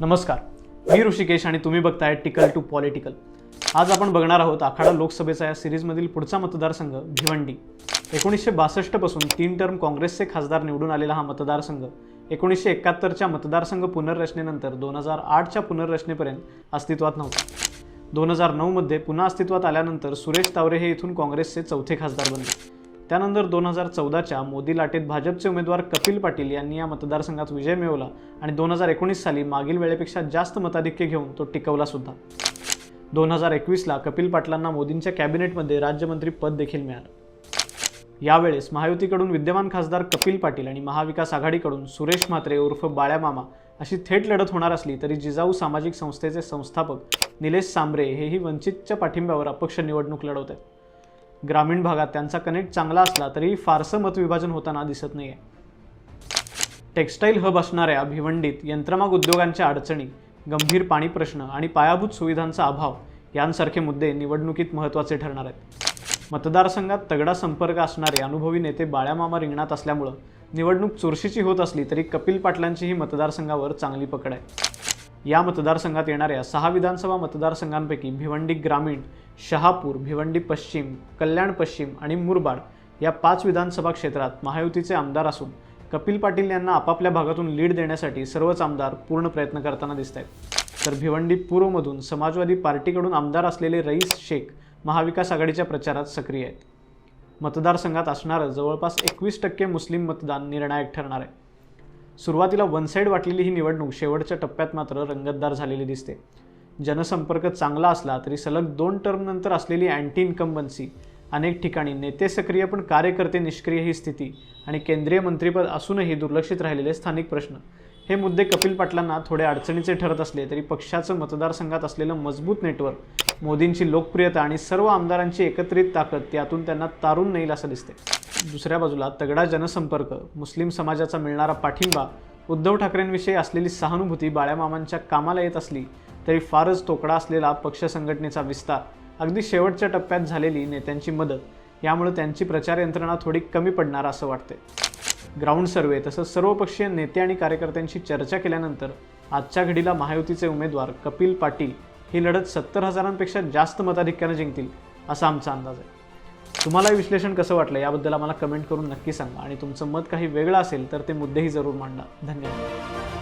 नमस्कार. मी ऋषिकेश आणि तुम्ही बघताय टिकल टू पॉलिटिकल. आज आपण बघणार आहोत आखाडा लोकसभेचा या सिरीजमधील पुढचा मतदारसंघ भिवंडी. एकोणीसशे बासष्टपासून तीन टर्म काँग्रेसचे खासदार निवडून आलेला हा मतदारसंघ एकोणीसशे एकाहत्तरच्या मतदारसंघ पुनर्रचनेनंतर दोन हजार आठच्या पुनर्रचनेपर्यंत अस्तित्वात नव्हता. दोन हजार नऊमध्ये पुन्हा अस्तित्वात आल्यानंतर सुरेश तावरे हे इथून काँग्रेसचे चौथे खासदार बनले. त्यानंतर दोन हजार चौदाच्या मोदी लाटेत भाजपचे उमेदवार कपिल पाटील यांनी या मतदारसंघात विजय मिळवला आणि दोन हजार एकोणीस साली मागील वेळेपेक्षा जास्त मताधिक्य घेऊन तो टिकवला सुद्धा. दोन हजार एकवीसला कपिल पाटलांना मोदींच्या कॅबिनेटमध्ये राज्यमंत्री पद देखील मिळालं. यावेळेस महायुतीकडून विद्यमान खासदार कपिल पाटील आणि महाविकास आघाडीकडून सुरेश म्हात्रे उर्फ बाळ्या मामा अशी थेट लढत होणार असली तरी जिजाऊ सामाजिक संस्थेचे संस्थापक निलेश सांबरे हेही वंचितच्या पाठिंब्यावर अपक्ष निवडणूक लढवत आहेत ग्रामीण भागात त्यांचा कनेक्ट चांगला असला तरीही फारसं मतविभाजन होताना दिसत नाही आहे टेक्स्टाईल हब असणाऱ्या भिवंडीत यंत्रमाग उद्योगांच्या अडचणी गंभीर पाणी प्रश्न आणि पायाभूत सुविधांचा अभाव यांसारखे मुद्दे निवडणुकीत महत्त्वाचे ठरणार आहेत. मतदारसंघात तगडा संपर्क असणारे अनुभवी नेते बाळ्यामामा रिंगणात असल्यामुळं निवडणूक चुरशीची होत असली तरी कपिल पाटलांचीही मतदारसंघावर चांगली पकड आहे. या मतदारसंघात येणाऱ्या सहा विधानसभा मतदारसंघांपैकी भिवंडी ग्रामीण शहापूर भिवंडी पश्चिम कल्याण पश्चिम आणि मुरबाड या पाच विधानसभा क्षेत्रात महायुतीचे आमदार असून कपिल पाटील यांना आपापल्या भागातून लीड देण्यासाठी सर्वच आमदार पूर्ण प्रयत्न करताना दिसत आहेत तर भिवंडी पूर्वमधून समाजवादी पार्टीकडून आमदार असलेले रईस शेख महाविकास आघाडीच्या प्रचारात सक्रिय आहेत. मतदारसंघात असणारं जवळपास एकवीस टक्के मुस्लिम मतदान निर्णायक ठरणार आहे. सुरुवातीला वन साईड वाटलेली ही निवडणूक शेवटच्या टप्प्यात मात्र रंगतदार झालेली दिसते. जनसंपर्क चांगला असला तरी सलग दोन टर्मनंतर असलेली अँटी इन्कम्बन्सी अनेक ठिकाणी नेते सक्रिय पण कार्यकर्ते निष्क्रिय ही स्थिती आणि केंद्रीय मंत्रिपद असूनही दुर्लक्षित राहिलेले स्थानिक प्रश्न. हे मुद्दे कपिल पाटलांना थोडे अडचणीचे ठरत असले तरी पक्षाचं मतदारसंघात असलेलं मजबूत नेटवर्क मोदींची लोकप्रियता आणि सर्व आमदारांची एकत्रित ताकद यातून त्यांना तारून नेईल असं दिसते दुसऱ्या बाजूला तगडा जनसंपर्क मुस्लिम समाजाचा मिळणारा पाठिंबा उद्धव ठाकरेंविषयी असलेली सहानुभूती बाळ्यामामांच्या कामाला येत असली तरी फारच तोकडा असलेला पक्ष संघटनेचा विस्तार अगदी शेवटच्या टप्प्यात झालेली नेत्यांची मदत यामुळे त्यांची प्रचार यंत्रणा थोडी कमी पडणार असं वाटते ग्राउंड सर्वे तसंच सर्वपक्षीय नेते आणि कार्यकर्त्यांशी चर्चा केल्यानंतर आजच्या घडीला महायुतीचे उमेदवार कपिल पाटील ही लढत सत्तर हजारांपेक्षा जास्त मताधिक्यानं जिंकतील असा आमचा अंदाज आहे. तुम्हाला हे विश्लेषण कसं वाटलं याबद्दल आम्हाला कमेंट करून नक्की सांगा आणि तुमचं मत काही वेगळं असेल तर ते मुद्देही जरूर मांडा. धन्यवाद.